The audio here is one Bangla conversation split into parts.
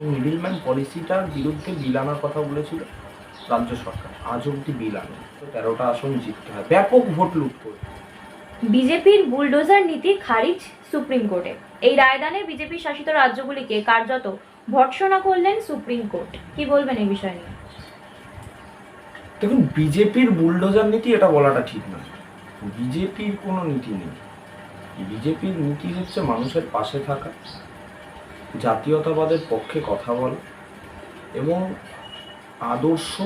মিডিলম্যান পলিসিটার বিরুদ্ধে বিল আনার কথা বলেছিল রাজ্য সরকার। আজ অব্দি বিল আনে তেরোটা আসন জিততে হয়। ব্যাপক ভোট লুট করে বিজেপির বুলডোজার নীতি খারিজ সুপ্রিম কোর্টে। এই রায়দানে বিজেপি শাসিত রাজ্যগুলিকে কার্যত ভর্ৎসনা করলেন সুপ্রিম কোর্ট। কি বলবেন এই বিষয় নিয়ে? দেখুন বিজেপির বুলডোজার নীতি এটা বলাটা ঠিক না বিজেপির কোনো নীতি নেই। বিজেপির নীতি হচ্ছে মানুষের পাশে থাকা। জাতীয়তাবাদের পক্ষে কথা বলা এবং আদর্শ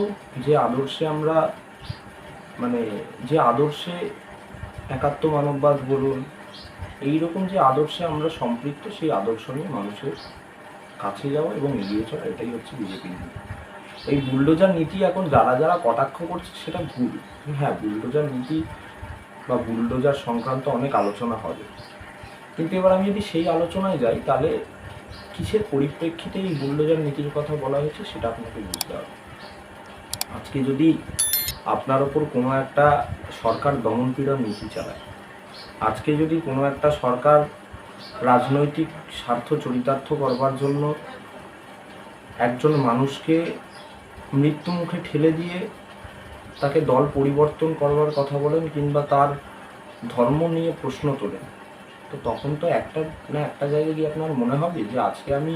যে আদর্শে আমরা মানে যে আদর্শে একাত্ম মানববাদ বলুন এই রকম যে আদর্শে আমরা সম্পৃক্ত, সেই আদর্শ নিয়ে মানুষের কাছে যাওয়া এবং এগিয়ে চলা, এটাই হচ্ছে বিজেপি নীতি। এই বুলডোজার নীতি এখন যারা যারা কটাক্ষ করছে, সেটা ভুল। হ্যাঁ বুলডোজার নীতি বা বুলডোজার সংক্রান্ত অনেক আলোচনা হবে। কিন্তু এবার আমি যদি সেই আলোচনায় যাই, তাহলে কিসের পরিপ্রেক্ষিতে এই বুলডোজার নীতির কথা বলা হয়েছে সেটা আপনাকে বুঝতে হবে। আজকে যদি আপনার ওপর কোনো একটা সরকার দমনপীড়ন নীতি চালায়, আজকে যদি কোনো একটা সরকার রাজনৈতিক স্বার্থ চরিতার্থ করবার জন্য একজন মানুষকে মৃত্যু মুখে ঠেলে দিয়ে তাকে দল পরিবর্তন করবার কথা বলেন কিংবা তার ধর্ম নিয়ে প্রশ্ন তোলেন তো তখন তো একটা না একটা জায়গায় গিয়ে আপনার মনে হবে যে আজকে আমি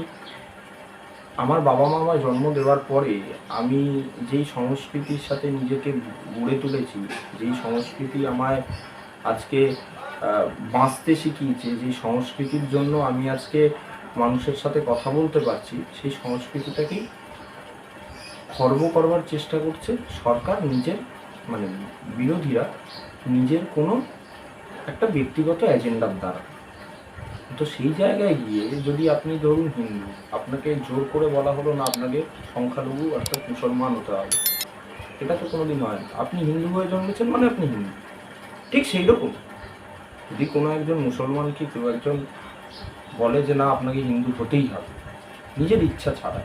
আমার বাবা মা আমায় জন্ম দেওয়ার পরে আমি যেই সংস্কৃতির সাথে নিজেকে গড়ে তুলেছি, যেই সংস্কৃতি আমায় আজকে বাঁচতে শিখিয়েছে, যেই সংস্কৃতির জন্য আমি আজকে মানুষের সাথে কথা বলতে পারছি, সেই সংস্কৃতিটাকেই খর্ব করবার চেষ্টা করছে সরকার, নিজের মানে বিরোধীরা, নিজের কোনো একটা ব্যক্তিগত এজেন্ডার দ্বারা। তো সেই জায়গায় গিয়ে যদি আপনি ধরুন হিন্দু, আপনাকে জোর করে বলা হলো না আপনাকে সংখ্যালঘু অর্থাৎ মুসলমান হতে হবে, এটা তো কোনোদিন হয় না আপনি হিন্দু হয়ে জন্মেছেন মানে আপনি হিন্দু। ঠিক সেই রকম। যদি কোনো একজন মুসলমানকে কেউ একজন বলে যে না, আপনাকে হিন্দু হতেই হবে, নিজের ইচ্ছা ছাড়া,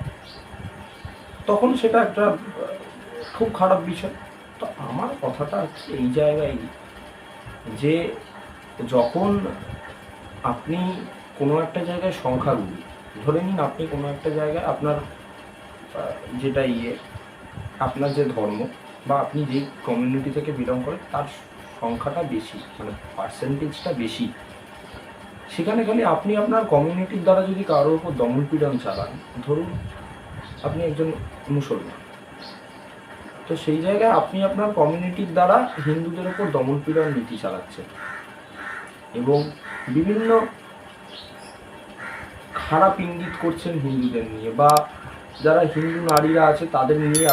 তখন সেটা একটা খুব খারাপ বিষয়। তো আমার কথাটা হচ্ছে এই জায়গায় যে যখন আপনি কোনো একটা জায়গায় সংখ্যাগুলি ধরে নিন আপনি কোনো একটা জায়গায় আপনার যেটা ইয়ে আপনার যে ধর্ম বা আপনি যে কমিউনিটি থেকে বিলং করেন, তার সংখ্যাটা বেশি মানে পার্সেন্টেজটা বেশি। সেখানে খালি আপনি আপনার কমিউনিটির দ্বারা যদি কারোর উপর দমনপীড়ন চালান, ধরুন আপনি একজন মুসলমান, তো সেই জায়গায় আপনি আপনার কমিউনিটির দ্বারা হিন্দুদের উপর দমনপীড়ন নীতি চালাচ্ছেন। এবং বিভিন্ন খারাপ ইঙ্গিত করছেন হিন্দুদের নিয়ে বা যারা হিন্দু নারীরা আছে তাদের নিয়ে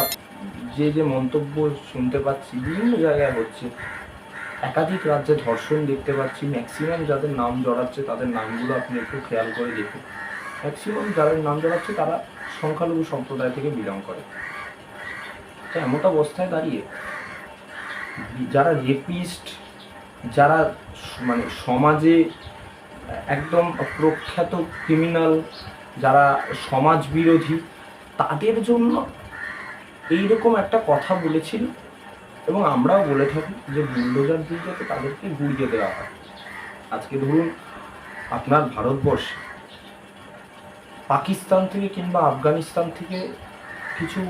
যে যে মন্তব্য শুনতে পাচ্ছি, বিভিন্ন জায়গায় হচ্ছে। একাধিক রাজ্যে ধর্ষণ দেখতে পাচ্ছি, ম্যাক্সিমাম যাদের নাম জড়াচ্ছে তাদের নামগুলো আপনি একটু খেয়াল করে দেখুন। ম্যাক্সিমাম যাদের নাম জড়াচ্ছে তারা সংখ্যালঘু সম্প্রদায় থেকে বিলং করে। তো এমত অবস্থায় দাঁড়িয়ে যারা রেপিস্ট যারা মানে সমাজে একদম প্রখ্যাত ক্রিমিনাল যারা সমাজ বিরোধী তাদের জন্য এইরকম একটা কথা বলেছিল এবং আমরাও বলে থাকি যে বুলডোজার দিয়ে যাতে তাদেরকে গুড়িয়ে দেওয়া হয়। আজকে ধরুন আপনার ভারতবর্ষে পাকিস্তান থেকে কিংবা আফগানিস্তান থেকে কিছু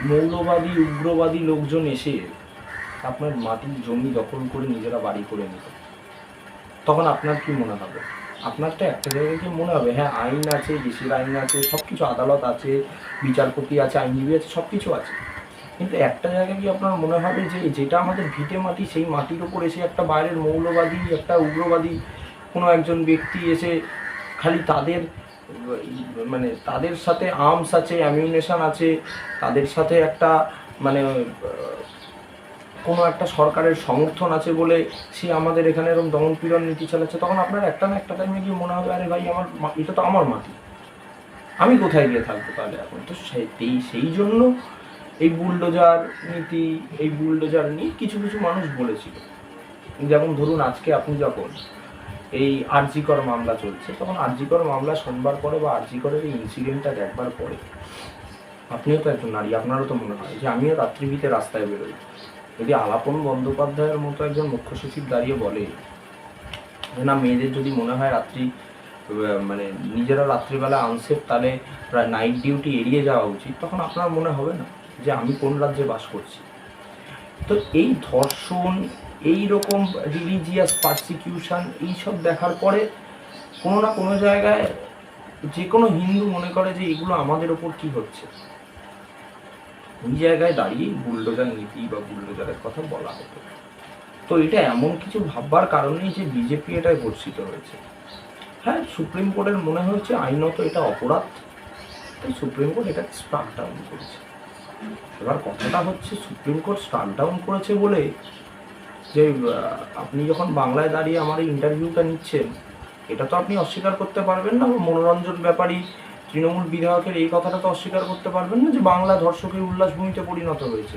মৌলবাদী, উগ্রবাদী লোকজন এসে আপনার মাটির জমি দখল করে নিজেরা বাড়ি করে নিত। তখন আপনার কি মনে হবে? আপনার তো একটা জায়গায় কি মনে হবে হ্যাঁ আইন আছে দেশের আইন আছে সব কিছু আদালত আছে, বিচারপতি আছে, আইনজীবী আছে সব কিছু আছে। কিন্তু একটা জায়গায় কি আপনার মনে হবে যে যেটা আমাদের ভিটে মাটি, সেই মাটির ওপর এসে একটা বাইরের মৌলবাদী, একটা উগ্রবাদী কোনো একজন ব্যক্তি এসে খালি তাদের মানে তাদের সাথে আর্মস আছে অ্যামিউনেশন আছে, তাদের সাথে একটা মানে কোনো একটা সরকারের সমর্থন আছে বলে সে আমাদের এখানে এরকম দমনপীড়ন নীতি চালাচ্ছে, তখন আপনার একটা না একটা টাইমে গিয়ে মনে হবে, আরে ভাই, আমার এটা তো আমার মাটি। আমি কোথায় গিয়ে থাকব তাহলে এখন? তো সেই সেই জন্য এই বুলডোজার নীতি, এই বুলডোজার নিয়ে কিছু কিছু মানুষ বলেছিল। যেমন ধরুন, আজকে আপনি যখন এই আরজিকর মামলা চলছে, তখন আরজিকর মামলা শোনবার পরে বা আরজিকরের এই ইনসিডেন্টটা দেখবার পরে, আপনিও তো একজন নারী, আপনারও তো মনে হয় যে আমিও রাত্রিভিতে রাস্তায় বেরোই। যদি আলাপন বন্দ্যোপাধ্যায়ের মতো একজন মুখ্য সচিব দাঁড়িয়ে বলে, না, মেয়েদের যদি মনে হয় রাত্রি মানে নিজেরা রাত্রিবেলা আনসেফ তাহলে প্রায় নাইট ডিউটি এড়িয়ে যাওয়া উচিত, তখন আপনার মনে হবে না যে আমি কোন রাজ্যে বাস করছি? তো এই ধর্ষণ, এই রকম রিলিজিয়াস পারসিকিউশন এইসব দেখার পরে কোনো না কোনো জায়গায় যে কোনো হিন্দু মনে করে যে এগুলো আমাদের ওপর কি হচ্ছে? ওই জায়গায় দাঁড়িয়ে বুলডোজার নীতি বা বুলডোজারের কথা বলা হতো। তো এটা এমন কিছু ভাববার কারণেই যে বিজেপি এটায় বর্ষিত হয়েছে। হ্যাঁ সুপ্রিম কোর্টের মনে হয়েছে আইনত এটা অপরাধ। তাই সুপ্রিম কোর্ট এটা স্ট্রাক ডাউন করেছে। এবার কথাটা হচ্ছে সুপ্রিম কোর্ট স্ট্রাক ডাউন করেছে বলে যে আপনি যখন বাংলায় দাঁড়িয়ে আমার ইন্টারভিউটা নিচ্ছেন, এটা তো আপনি অস্বীকার করতে পারবেন না মনোরঞ্জন ব্যাপারী তৃণমূল বিধায়কের এই কথাটা তো অস্বীকার করতে পারবেন না যে বাংলা ধর্ষকের উল্লাসভূমিতে পরিণত হয়েছে।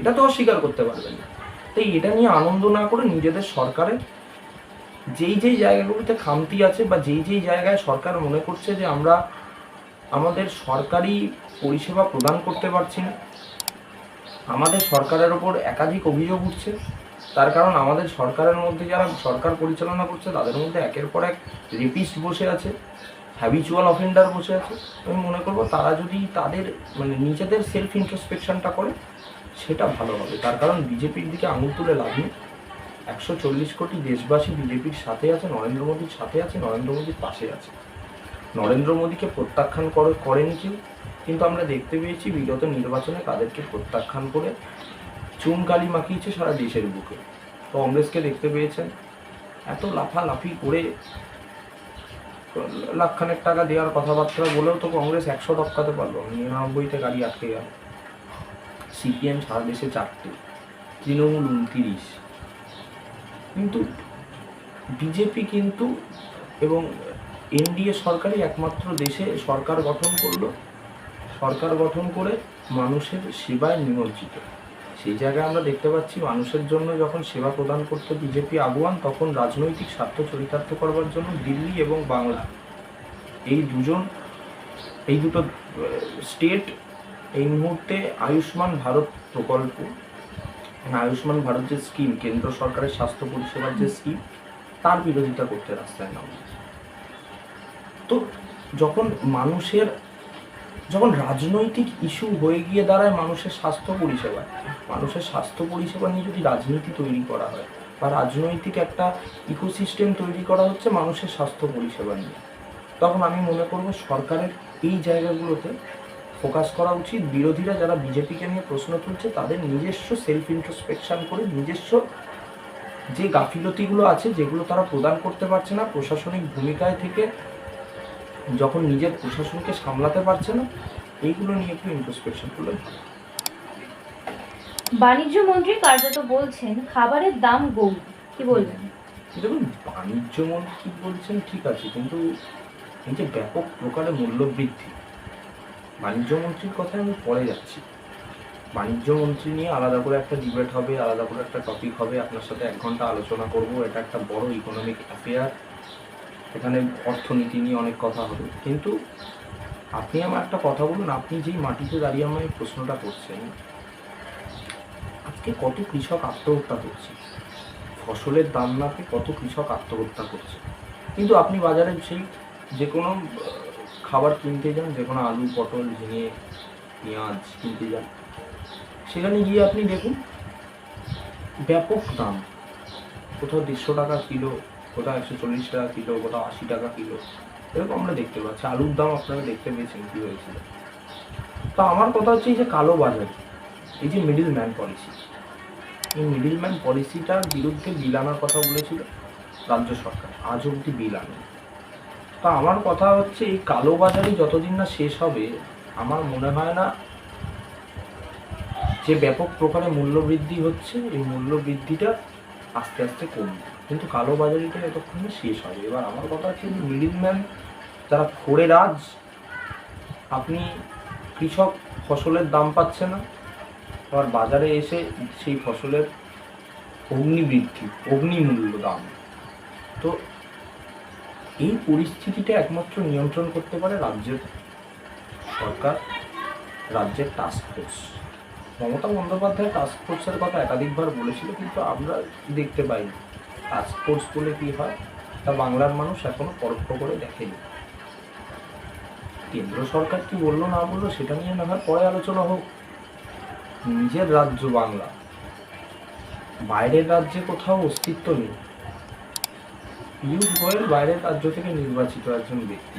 এটা তো অস্বীকার করতে পারবেন না। তাই এটা নিয়ে আনন্দ না করে নিজেদের সরকারের যেই যেই জায়গাগুলোতে খামতি আছে বা যেই যেই জায়গায় সরকার মনে করছে যে আমরা আমাদের সরকারি পরিষেবা প্রদান করতে পারছি না, আমাদের সরকারের ওপর একাধিক অভিযোগ উঠছে, তার কারণ আমাদের সরকারের মধ্যে যারা সরকার পরিচালনা করছে তাদের মধ্যে একের পর এক রেপিস্ট বসে আছে। হ্যাবিচুয়াল অফেন্ডার বসে আছে, আমি মনে করব তারা যদি তাদের মানে নিজেদের সেলফ ইন্ট্রোস্পেকশনটা করে, সেটা ভালো হবে। তার কারণ বিজেপির দিকে আঙুল তুলে লাভ নেই। একশো চল্লিশ কোটি দেশবাসী বিজেপির সাথে আছে, নরেন্দ্র মোদীর সাথে আছে, নরেন্দ্র মোদীর পাশে আছে। নরেন্দ্র মোদীকে প্রত্যাখ্যান করে, করেন কেউ, কিন্তু আমরা দেখতে পেয়েছি বিগত নির্বাচনে তাদেরকে প্রত্যাখ্যান করে চুনকালি মাখিয়েছে সারা দেশের বুকে। কংগ্রেসকে দেখতে পেয়েছেন। এত লাফালাফি করে লাখখানেক টাকা দেওয়ার কথাবার্তা বলেও তো কংগ্রেস একশো টপকাতে পারল। নিরানব্বইতে গাড়ি আটকে গেল। সিপিএম সারা দেশে চারটে, তৃণমূল উনতিরিশ। কিন্তু বিজেপি কিন্তু এবং এনডিএ সরকারই একমাত্র দেশে সরকার গঠন করল। সরকার গঠন করে মানুষের সেবায় নিমজ্জিত। সেই জায়গায় আমরা দেখতে পাচ্ছি মানুষের জন্য যখন সেবা প্রদান করতে বিজেপি আগুয়ান, তখন রাজনৈতিক স্বার্থ চরিতার্থ করবার জন্য দিল্লি এবং বাংলা। এই দুজন, এই দুটো স্টেট এই মুহূর্তে আয়ুষ্মান ভারত প্রকল্প মানে আয়ুষ্মান ভারত যে স্কিম কেন্দ্র সরকারের স্বাস্থ্য পরিষেবার যে স্কিম তার বিরোধিতা করতে রাস্তায় নামে তো যখন মানুষের যখন রাজনৈতিক ইস্যু হয়ে গিয়ে দাঁড়ায় মানুষের স্বাস্থ্য পরিষেবায় মানুষের স্বাস্থ্য পরিষেবা নিয়ে যদি রাজনীতি তৈরি করা হয় বা রাজনৈতিক একটা ইকোসিস্টেম তৈরি করা হচ্ছে মানুষের স্বাস্থ্য পরিষেবা নিয়ে, তখন আমি মনে করব সরকারের এই জায়গাগুলোতে ফোকাস করা উচিত। বিরোধীরা যারা বিজেপিকে নিয়ে প্রশ্ন তুলছে, তাদের নিজস্ব সেলফ ইন্ট্রোস্পেকশন করে নিজস্ব যে গাফিলতিগুলো আছে, যেগুলো তারা প্রদান করতে পারছে না, প্রশাসনিক ভূমিকায় থেকে যখন নিজের প্রশাসনকে সামলাতে পারছে না এইগুলো নিয়ে একটু ইন্ট্রোস্পেকশন করলে। বাণিজ্য মন্ত্রী কার্যত বলছেন খাবারের দাম গৌণ কি বলবেন? দেখুন বাণিজ্য মন্ত্রী বলছেন? ঠিক আছে কিন্তু এই যে ব্যাপক প্রকারে মূল্যবৃদ্ধি বাণিজ্য মন্ত্রীর কথায় আমি পরে যাচ্ছি। বাণিজ্য মন্ত্রী নিয়ে আলাদা করে একটা ডিবেট হবে আলাদা করে একটা টপিক হবে। আপনার সাথে এক ঘণ্টা আলোচনা করব। এটা একটা বড় ইকোনমিক অ্যাফেয়ার এখানে অর্থনীতি নিয়ে অনেক কথা হবে। কিন্তু আপনি আমার একটা কথা বলুন, আপনি যেই মাটিতে দাঁড়িয়ে আমায় প্রশ্নটা করছেন, আজকে কত কৃষক আত্মহত্যা করছে? ফসলের দাম না পেয়ে কত কৃষক আত্মহত্যা করছে? কিন্তু আপনি বাজারে সেই যে কোনো খাবার কিনতে যান যে কোনো আলু, পটল, ঝিঙে, পেঁয়াজ কিনতে যান, সেখানে গিয়ে আপনি দেখুন, ব্যাপক দাম। কোথাও দেড়শো টাকা কিলো কোথাও একশো চল্লিশ টাকা কিলো কোথাও আশি টাকা কিলো। এরকম আমরা দেখতে পাচ্ছি। আলুর দাম আপনারা দেখতে পেয়েছেন কী হয়েছিল। তো আমার কথা হচ্ছে এই যে কালো বাজার, এই যে মিডিল ম্যান পলিসি এই মিডিল ম্যান পলিসিটার বিরুদ্ধে বিল আনার কথা বলেছিল রাজ্য সরকার, আজ অবধি বিল আনে তা আমার কথা হচ্ছে এই কালোবাজারি যতদিন না শেষ হবে, আমার মনে হয় না যে ব্যাপক প্রকারে মূল্যবৃদ্ধি হচ্ছে। এই মূল্যবৃদ্ধিটা আস্তে আস্তে কমবে। কিন্তু কালো কালোবাজারিটা এতক্ষণে শেষ হবে এবার আমার কথা হচ্ছে যে মিডিল ম্যান যারা খড়ে রাজ আপনি কৃষক ফসলের দাম পাচ্ছে না। আবার বাজারে এসে সেই ফসলের অগ্নি বৃদ্ধি অগ্নিমূল্য দাম। তো এই পরিস্থিতিটা একমাত্র নিয়ন্ত্রণ করতে পারে রাজ্যের সরকার, রাজ্যের task force Mamata Bandyopadhyay task ফোর্সের কথা একাধিকবার বলেছিল, কিন্তু আমরা দেখতে পাইনি। টাস্ক ফোর্স বলে কী হয়? তা বাংলার মানুষ এখনও পরোক্ষ করে দেখেনি। কেন্দ্র সরকার কি বলল না বলল, সেটা নিয়ে না পরে আলোচনা হোক। নিজের রাজ্য বাংলা। বাইরের রাজ্যে কোথাও অস্তিত্ব নেই। পীয়ূষ গোয়েল বাইরের রাজ্য থেকে নির্বাচিত একজন ব্যক্তি।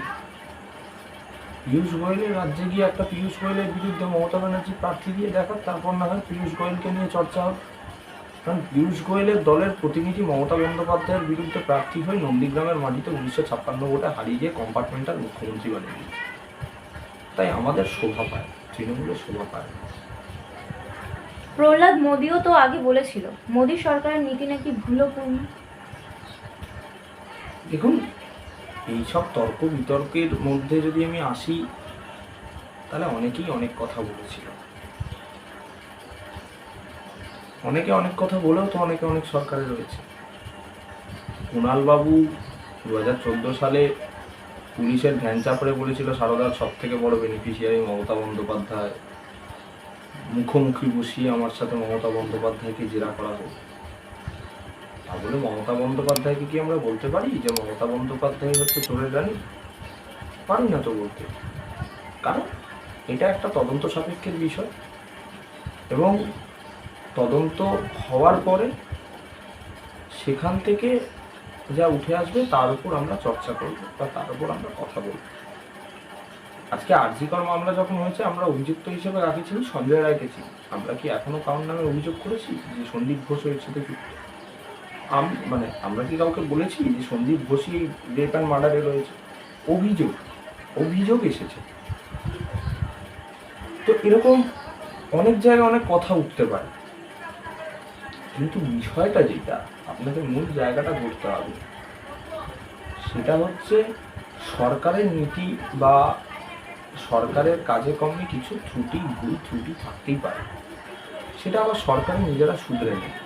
পীয়ূষ গোয়েলের রাজ্যে গিয়ে একটা পীয়ূষ গোয়েলের বিরুদ্ধে মমতা ব্যানার্জি প্রার্থী দিয়ে দেখাক তারপর না হয় পীয়ূষ গোয়েলকে নিয়ে চর্চা হোক। কারণ পীয়ূষ গোয়েলের দলের প্রতিনিধি মমতা বন্দ্যোপাধ্যায়ের বিরুদ্ধে প্রার্থী হয়ে নন্দীগ্রামের মাটিতে উনিশশো ছাপ্পান্ন ভোটে হারিয়ে গিয়ে কম্পার্টমেন্টাল মুখ্যমন্ত্রী বানিয়ে দিয়েছে। তাই আমাদের শোভা পায় তৃণমূলের শোভা পায় প্রহ্লাদ মোদিও তো আগে বলেছিল মোদী সরকারের নীতি নাকি ভুলোপূর্ণ দেখুন এইসব তর্ক বিতর্কের মধ্যে যদি আমি আসি, তাহলে অনেকেই অনেক কথা বলেছিল। অনেকে অনেক কথা বলেও তো অনেকে অনেক সরকারে রয়েছে। কুণালবাবু দু হাজার চোদ্দ সালে পুলিশের ভ্যান চাপড়ে বলেছিল, সারদার সব থেকে বড় বেনিফিশিয়ারি মমতা বন্দ্যোপাধ্যায়। মুখোমুখি বসিয়ে আমার সাথে মমতা বন্দ্যোপাধ্যায়কে জেরা করা হোক। তাহলে মমতা বন্দ্যোপাধ্যায়কে কি আমরা বলতে পারি যে মমতা বন্দ্যোপাধ্যায় হচ্ছে চোরের রানী? পারি না তো বলতে। কারণ এটা একটা তদন্ত সাপেক্ষের বিষয়। এবং তদন্ত হওয়ার পরে সেখান থেকে যা উঠে আসবে তার উপর আমরা চর্চা করব বা তার উপর আমরা কথা বলব। আজকে আরজিকর মামলা যখন হয়েছে, আমরা অভিযুক্ত হিসেবে রাখেছি সঞ্জয় রায়কে চিনি। আমরা কি এখনও কারোর নামে অভিযোগ করেছি যে সন্দীপ ঘোষ এর সাথে যুক্ত? আম মানে আমরা কি কাউকে বলেছি যে সন্দীপ ঘোষই রেপ অ্যান্ড মার্ডারে রয়েছে? অভিযোগ অভিযোগ এসেছে। তো এরকম অনেক জায়গায় অনেক কথা উঠতে পারে। কিন্তু বিষয়টা যেটা আপনাকে মূল জায়গাটা ধরতে হবে, সেটা হচ্ছে সরকারের নীতি বা সরকারের কাজে কমে কিছু ত্রুটি, ভুল ত্রুটি থাকতেই পারে। সেটা আবার সরকার নিজেরা শুধরে নেয়।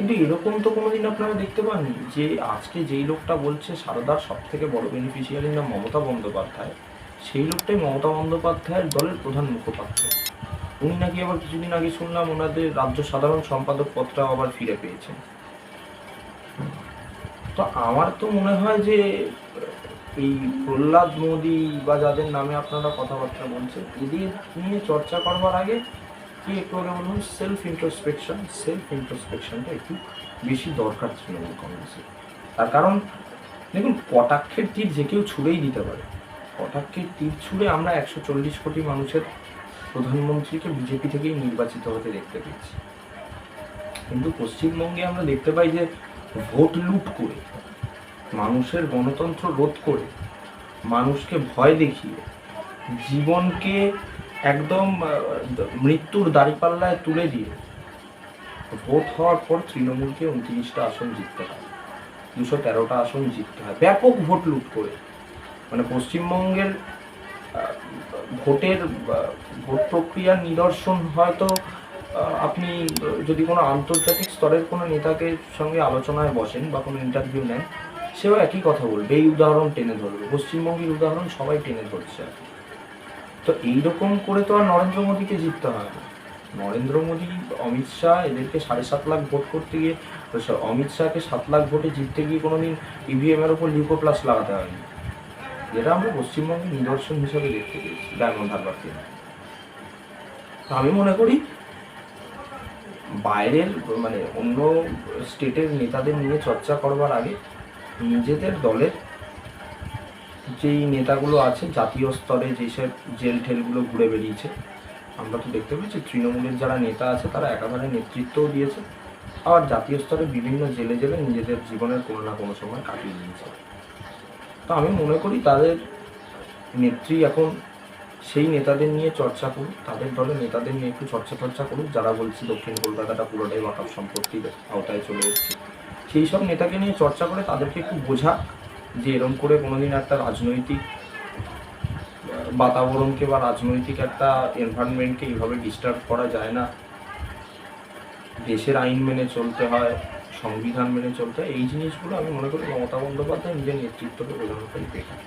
কিন্তু এরকম তো কোনোদিন আপনারা দেখতে পাননি যে আজকে যেই লোকটা বলছে সারদার সব থেকে বড় বেনিফিশিয়ারি নাম মমতা বন্দ্যোপাধ্যায়, সেই লোকটাই মমতা বন্দ্যোপাধ্যায়ের দলের প্রধান মুখপাত্র। উনি নাকি আবার কিছুদিন আগে শুনলাম ওনাদের রাজ্য সাধারণ সম্পাদক পদটা আবার ফিরে পেয়েছেন। তো আমার তো মনে হয় যে, এই প্রহ্লাদ মোদী বা যাদের নামে আপনারা কথাবার্তা বলছেন, এদের নিয়ে চর্চা করবার আগে কি একটু আগে বলুন সেলফ ইন্ট্রোস্পেকশন সেলফ ইন্ট্রোস্পেকশনটা একটু বেশি দরকার তৃণমূল কংগ্রেসের তার কারণ, দেখুন, কটাক্ষের তীর যে কেউ ছুঁড়েই দিতে পারে। কটাক্ষের তীর ছুঁড়ে আমরা একশো চল্লিশ কোটি মানুষের প্রধানমন্ত্রীকে বিজেপি থেকেই নির্বাচিত হতে দেখতে পেয়েছি। কিন্তু পশ্চিমবঙ্গে আমরা দেখতে পাই যে ভোট লুট করে, মানুষের গণতন্ত্র রোধ করে, মানুষকে ভয় দেখিয়ে, জীবনকে একদম মৃত্যুর দাঁড়িপাল্লায় তুলে দিয়ে ভোট হওয়ার পর তৃণমূলকে উনত্রিশটা আসন জিততে হয়, দুশো তেরোটা আসন জিততে হয়, ব্যাপক ভোট লুট করে মানে পশ্চিমবঙ্গের ভোটের ভোট প্রক্রিয়ার নিদর্শন হয়তো আপনি যদি কোনো আন্তর্জাতিক স্তরের কোনো নেতাকে সঙ্গে আলোচনায় বসেন বা কোনো ইন্টারভিউ নেন, সেও একই কথা বলবে, এই উদাহরণ টেনে ধরবে পশ্চিমবঙ্গের উদাহরণ সবাই টেনে ধরছে আর কি। তো এইরকম করে তো আর নরেন্দ্র মোদীকে জিততে হয় না। নরেন্দ্র মোদী, অমিত শাহ এদেরকে সাড়ে সাত লাখ ভোট করতে গিয়ে অমিত শাহকে সাত লাখ ভোটে জিততে গিয়ে কোনোদিন ইভিএম এর উপর লিউকো প্লাস লাগাতে হয়নি। যেটা আমরা পশ্চিমবঙ্গের নিদর্শন হিসাবে দেখতে পেয়েছি ডায়মন্ড হারবার আমি মনে করি, বাইরের মানে অন্য স্টেটের নেতাদের নিয়ে চর্চা করবার আগে নিজেদের দলের যেই নেতাগুলো আছে, জাতীয় স্তরে যেসব জেল ঠেলগুলো ঘুরে বেরিয়েছে আমরা তো দেখতে পেয়েছি, তৃণমূলের যারা নেতা আছে, তারা একেবারে নেতৃত্বও দিয়েছে, আবার জাতীয় স্তরে বিভিন্ন জেলে জেলে নিজেদের জীবনের কোনো না কোনো সময় কাটিয়ে দিয়েছে তো আমি মনে করি তাদের নেত্রী এখন সেই নেতাদের নিয়ে চর্চা করুক, তাদের দলের নেতাদের নিয়ে একটু চর্চা চর্চা করুক, যারা বলছে দক্ষিণ কলকাতাটা পুরোটাই ওয়াকাপ সম্পত্তির আওতায় চলে এসেছে। সেই সব নেতাকে নিয়ে চর্চা করে তাদেরকে একটু বোঝা যে এরম করে কোনোদিন একটা রাজনৈতিক, বাতাবরণকে বা রাজনৈতিক একটা এনভায়রনমেন্টকে এইভাবে ডিস্টার্ব করা যায় না। দেশের আইন মেনে চলতে হয়, সংবিধান মেনে চলতে হয়, এই জিনিসগুলো আমি মনে করি মমতা বন্দ্যোপাধ্যায় নিজের নেতৃত্বকে বোঝানোটাই বেটার